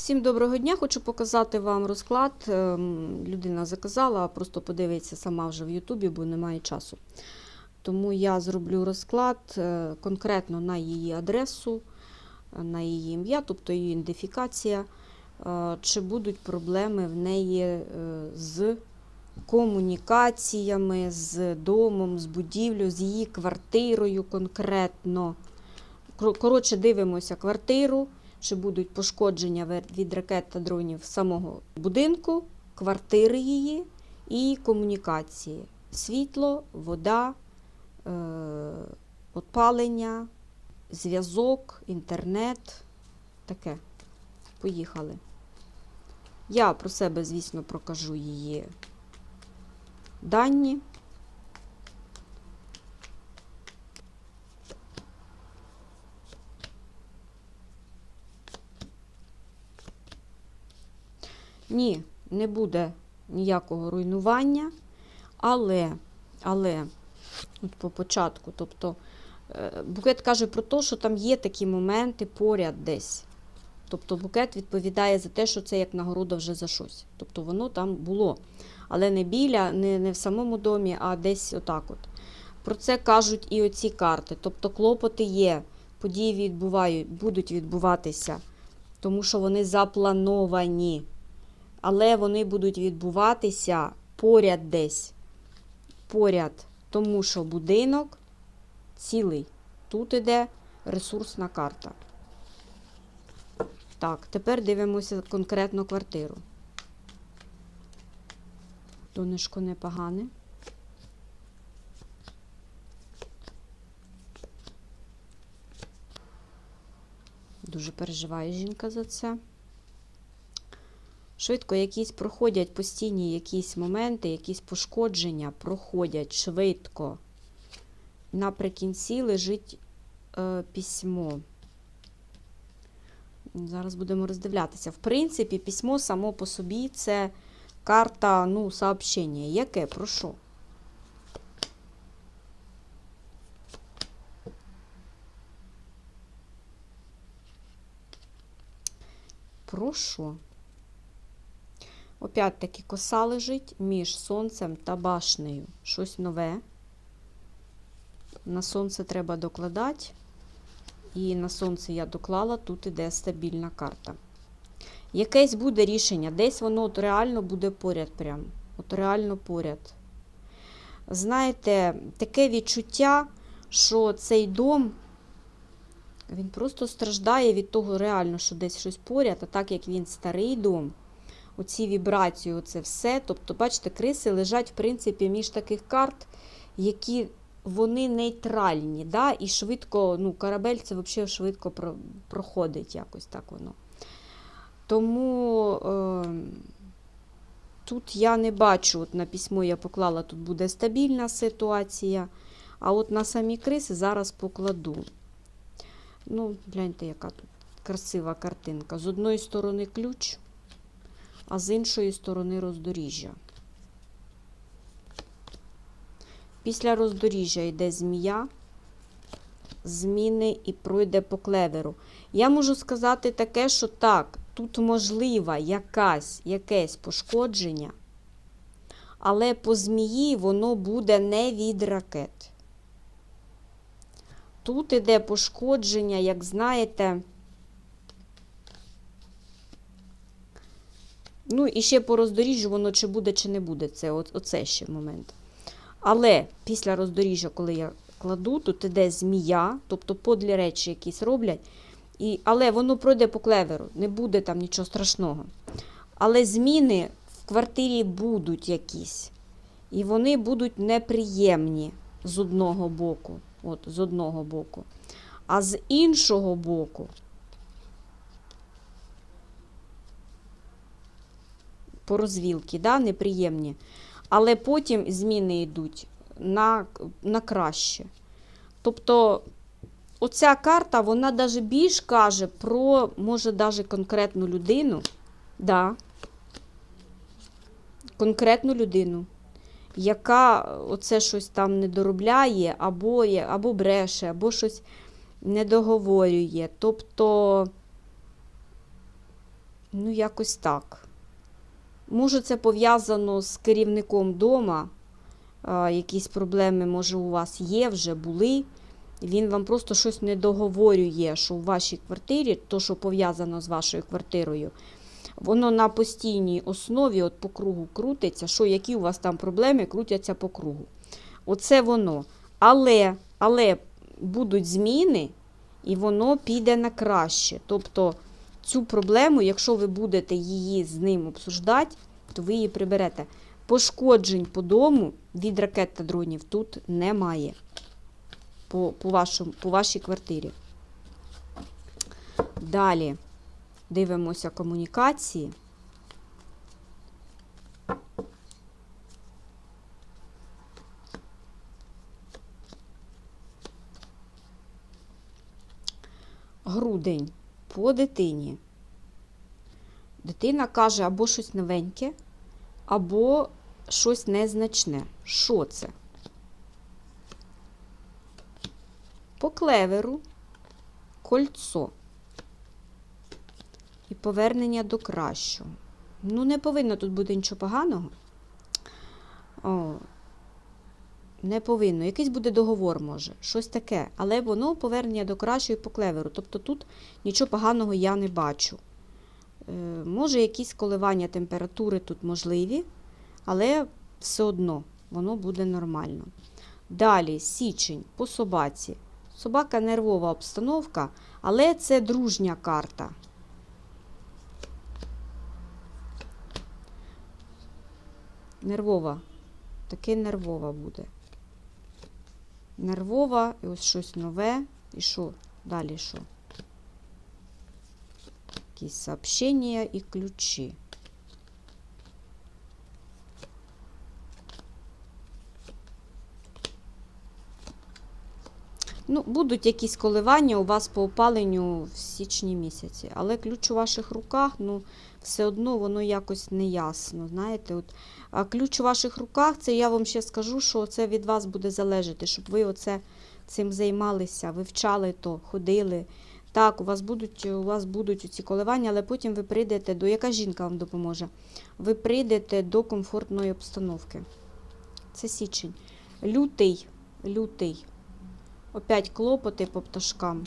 Всім доброго дня! Хочу показати вам розклад. Ем, Людина заказала, просто подивиться сама вже в Ютубі, бо немає часу. Тому я зроблю розклад е, конкретно на її адресу, е, на її ім'я, тобто її ідентифікація, е, чи будуть проблеми в неї з комунікаціями, з домом, з будівлею, з її квартирою конкретно. Коротше, дивимося квартиру чи будуть пошкодження від ракет та дронів самого будинку, квартири її і комунікації. Світло, вода, е, опалення, зв'язок, інтернет. Таке. Поїхали. Я про себе, звісно, прокажу її дані. Ні, не буде ніякого руйнування, але, але, от по початку, тобто, е, букет каже про те, що там є такі моменти поряд десь. Тобто букет відповідає за те, що це як нагорода вже за щось. Тобто воно там було. Але не біля, не, не в самому домі, а десь отак от. Про це кажуть і оці карти. Тобто клопоти є, події відбувають, будуть відбуватися, тому що вони заплановані але вони будуть відбуватися поряд десь. Поряд, тому що будинок цілий. Тут іде ресурсна карта. Так, тепер дивимося конкретно квартиру. Донечко непогане. Дуже переживає жінка за це. Швидко якісь проходять постійні якісь моменти, якісь пошкодження проходять швидко. Наприкінці лежить е, письмо. Зараз будемо роздивлятися. В принципі, письмо само по собі це карта ну, сообщення. Яке? Про що? Про що? Опять-таки коса лежить між сонцем та башнею. Щось нове. На сонце треба докладати. І на сонце я доклала, тут іде стабільна карта. Якесь буде рішення, десь воно от реально буде поряд прям. От реально поряд. Знаєте, таке відчуття, що цей дом, він просто страждає від того реально, що десь щось поряд, а так як він старий дом, оці вібрації, оце все. Тобто, бачите, криси лежать, в принципі, між таких карт, які вони нейтральні. да? І швидко, ну, корабель це взагалі швидко про- проходить якось так воно. Тому е, тут я не бачу, от на письмо я поклала, тут буде стабільна ситуація. А от на самі криси зараз покладу. Ну, гляньте, яка тут красива картинка. З одної сторони ключ а з іншої сторони роздоріжжя. Після роздоріжжя йде змія, зміни і пройде по клеверу. Я можу сказати таке, що так, тут можлива якась, якесь пошкодження, але по змії воно буде не від ракет. Тут іде пошкодження, як знаєте, Ну, і ще по роздоріжжю воно чи буде, чи не буде. Це оце ще момент. Але після роздоріжжя, коли я кладу, тут іде змія, тобто подлі речі якісь роблять. І, але воно пройде по клеверу, не буде там нічого страшного. Але зміни в квартирі будуть якісь. І вони будуть неприємні з одного боку. От, з одного боку. А з іншого боку, по розвілки, да, неприємні. Але потім зміни йдуть на, на краще. Тобто, оця карта, вона навіть більш каже про, може, навіть конкретну людину. Да, конкретну людину, яка оце щось там не доробляє, або, або бреше, або щось не договорює. Тобто Ну, якось так. Може, це пов'язано з керівником дома. Якісь проблеми, може, у вас є, вже були. Він вам просто щось не договорює, що в вашій квартирі, то, що пов'язано з вашою квартирою, воно на постійній основі от по кругу крутиться, що які у вас там проблеми крутяться по кругу. Оце воно. Але, але будуть зміни, і воно піде на краще. Тобто цю проблему, якщо ви будете її з ним обсуждати, то ви її приберете. Пошкоджень по дому від ракет та дронів тут немає. По, по, вашому, по вашій квартирі. Далі дивимося комунікації. Грудень по дитині. Дитина каже або щось новеньке, або щось незначне. Що це? По клеверу кольцо і повернення до кращого. Ну, не повинно тут бути нічого поганого. О, не повинно. Якийсь буде договор, може, щось таке. Але воно повернення до кращого і по клеверу. Тобто тут нічого поганого я не бачу. Е, може, якісь коливання температури тут можливі, але все одно воно буде нормально. Далі, січень по собаці. Собака нервова обстановка, але це дружня карта. Нервова. Таки нервова буде. Нервова, і ось щось нове. І що? Далі що? Якісь сообщення і ключі. Ну, будуть якісь коливання у вас по опаленню в січні місяці, але ключ у ваших руках, ну, все одно воно якось неясно. Знаєте, от, а ключ у ваших руках, це я вам ще скажу, що це від вас буде залежати, щоб ви оце цим займалися, вивчали то, ходили. Так, у вас будуть у вас будуть ці коливання, але потім ви прийдете до. Яка жінка вам допоможе? Ви прийдете до комфортної обстановки. Це січень. Лютий, лютий. Опять клопоти по пташкам.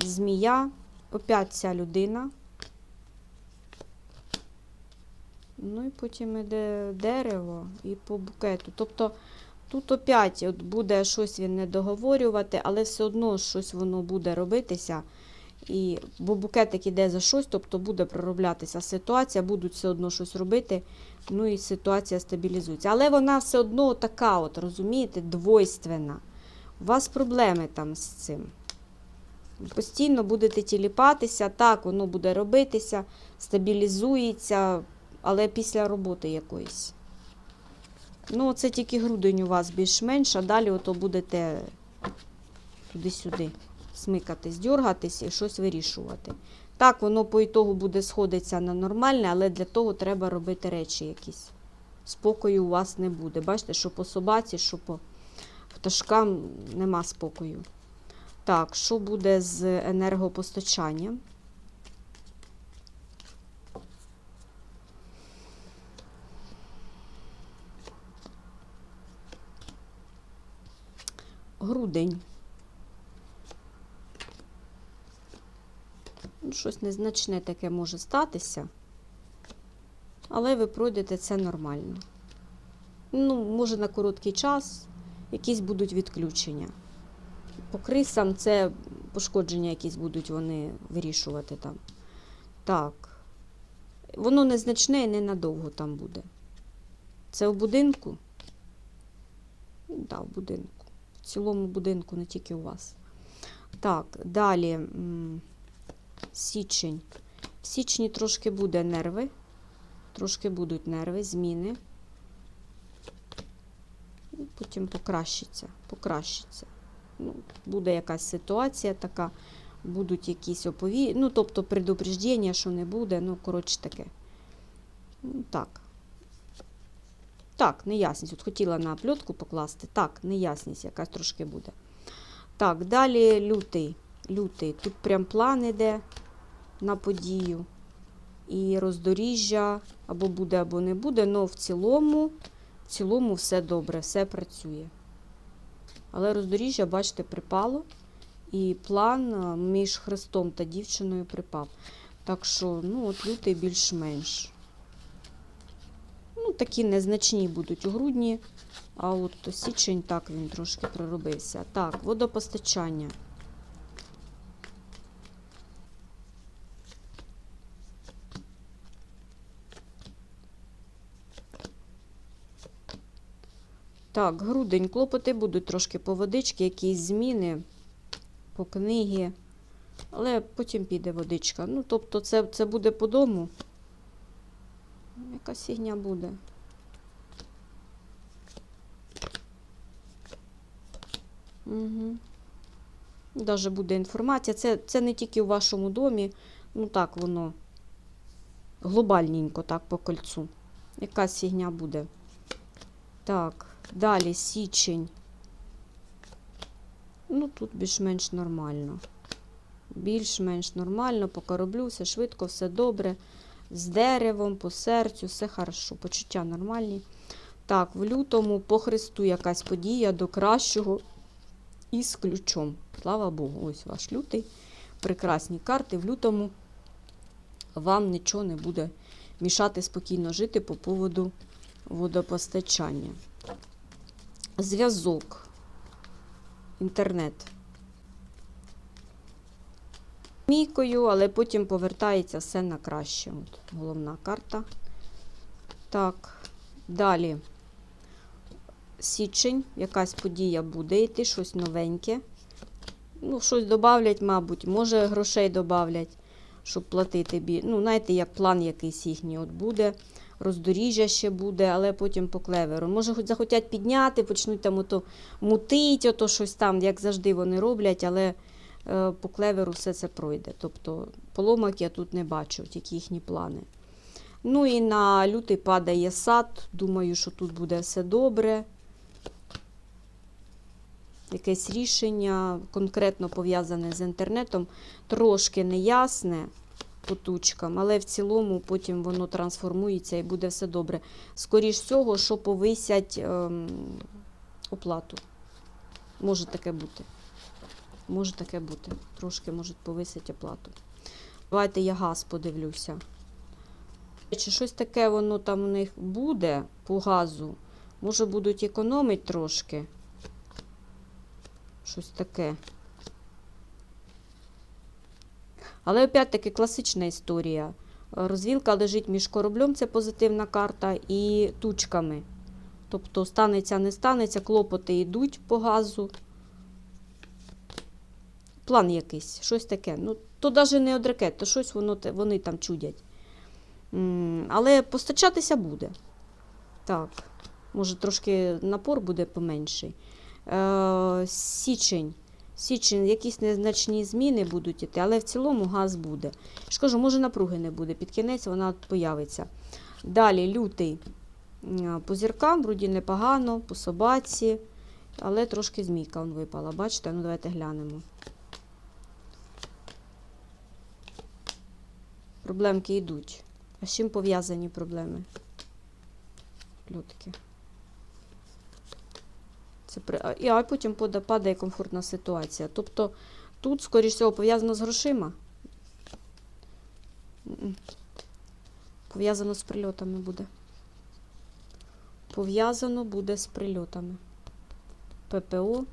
Змія. Опять ця людина. Ну і потім іде дерево і по букету. Тобто тут опять от буде щось він не договорювати, але все одно щось воно буде робитися. І, бо букетик іде за щось, тобто буде пророблятися ситуація, будуть все одно щось робити, ну і ситуація стабілізується. Але вона все одно така, от, розумієте, двойственна. У вас проблеми там з цим. Постійно будете тіліпатися, так, воно буде робитися, стабілізується, але після роботи якоїсь. Ну, це тільки грудень у вас більш-менш, а далі ото будете туди-сюди смикатись, дергатись і щось вирішувати. Так, воно по ітогу буде сходитися на нормальне, але для того треба робити речі якісь. Спокою у вас не буде. Бачите, що по собаці, що по пташкам нема спокою. Так, що буде з енергопостачанням? Грудень. Щось незначне таке може статися, але ви пройдете це нормально. Ну, може, на короткий час якісь будуть відключення. По крисам це пошкодження якісь будуть вони вирішувати там. Так. Воно незначне і ненадовго там буде. Це в будинку? Так, в будинку. В цілому будинку, не тільки у вас. Так, далі січень. В січні трошки буде нерви. Трошки будуть нерви, зміни. Ну, Потім покращиться, покращиться. Ну, буде якась ситуація така, будуть якісь опові... ну, тобто предупреждення, що не буде, ну, коротше таке. Ну, так. Так, неясність. От хотіла на пльотку покласти. Так, неясність якась трошки буде. Так, далі лютий. Лютий. Тут прям план іде. на подію. І роздоріжжя або буде, або не буде, але в цілому, в цілому все добре, все працює. Але роздоріжжя, бачите, припало. І план між Христом та дівчиною припав. Так що, ну, от лютий більш-менш. Ну, такі незначні будуть у грудні, а от січень так він трошки проробився. Так, водопостачання. Так, грудень, клопоти будуть трошки по водички, якісь зміни по книги. Але потім піде водичка. Ну, тобто, це, це буде по дому. Якась фігня буде. Угу. Даже буде інформація. Це, це не тільки у вашому домі. Ну так воно глобальненько, так, по кольцу. Якась фігня буде. Так, далі січень. Ну, тут більш-менш нормально. Більш-менш нормально, по кораблю, все швидко, все добре. З деревом, по серцю, все хорошо. Почуття нормальні. Так, в лютому по Христу якась подія до кращого і з ключом. Слава Богу, ось ваш лютий. Прекрасні карти. В лютому вам нічого не буде мішати спокійно жити по поводу водопостачання. Зв'язок. Інтернет. Мійкою, але потім повертається все на краще. От головна карта. Так, далі. Січень, якась подія буде йти, щось новеньке. Ну, щось додавлять, мабуть, може грошей додавлять, щоб платити. Ну, знаєте, як план якийсь їхній от буде. Роздоріжжя ще буде, але потім по клеверу. Може, хоч захотять підняти, почнуть там ото мутить, ото щось там, як завжди вони роблять, але е, по клеверу все це пройде. Тобто поломок я тут не бачу, тільки їхні плани. Ну і на лютий падає сад. Думаю, що тут буде все добре. Якесь рішення конкретно пов'язане з інтернетом, трошки неясне по тучкам, але в цілому потім воно трансформується і буде все добре. Скоріш всього, що повисять ем, оплату. Може таке бути. Може таке бути. Трошки можуть повисити оплату. Давайте я газ подивлюся. Чи щось таке воно там у них буде по газу? Може будуть економити трошки. Щось таке. Але опять-таки класична історія. Розвілка лежить між кораблем, це позитивна карта, і тучками. Тобто станеться, не станеться, клопоти йдуть по газу. План якийсь, щось таке. Ну, то навіть не од ракет, то щось воно, вони там чудять. Але постачатися буде. Так, може трошки напор буде поменший. Е, Січень. Січень, якісь незначні зміни будуть іти, але в цілому газ буде. Ж може напруги не буде. Під кінець вона появиться. Далі лютий. По зіркам вроді непогано, по собаці, але трошки змійка он випала. Бачите? Ну давайте глянемо. Проблемки йдуть. А з чим пов'язані проблеми? Лютки. Це при... І а потім падає комфортна ситуація. Тобто тут, скоріш всього, пов'язано з грошима. Пов'язано з прильотами буде. Пов'язано буде з прильотами. ППО.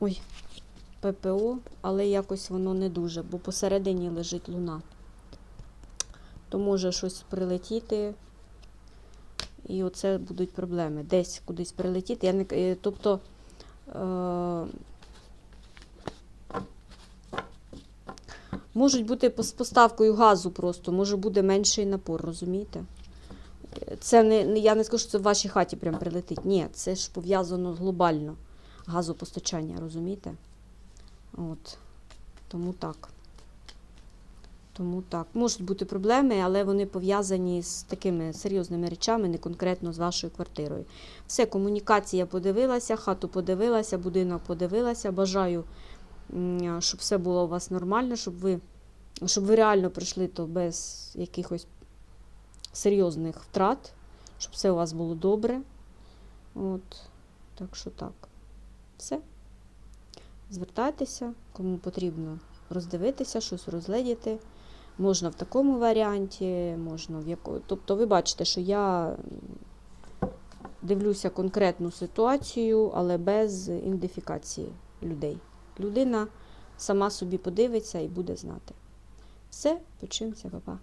Ой, ППО, але якось воно не дуже, бо посередині лежить луна. То може щось прилетіти. І оце будуть проблеми. Десь кудись прилетіти. Я не, е, тобто, е, можуть бути з поставкою газу просто, може буде менший напор, розумієте? Це не- я не скажу, що це в вашій хаті прям прилетить. Ні, це ж пов'язано глобально газопостачання, розумієте? От. Тому так. Тому так. Можуть бути проблеми, але вони пов'язані з такими серйозними речами, не конкретно з вашою квартирою. Все, комунікація подивилася, хату подивилася, будинок подивилася. Бажаю, щоб все було у вас нормально, щоб ви щоб ви реально прийшли то без якихось серйозних втрат, щоб все у вас було добре. От, так що так. Все. Звертайтеся, кому потрібно роздивитися, щось розгледіти. Можна в такому варіанті, можна в якому. Тобто, ви бачите, що я дивлюся конкретну ситуацію, але без ідентифікації людей. Людина сама собі подивиться і буде знати. Все, почуємося, па-па.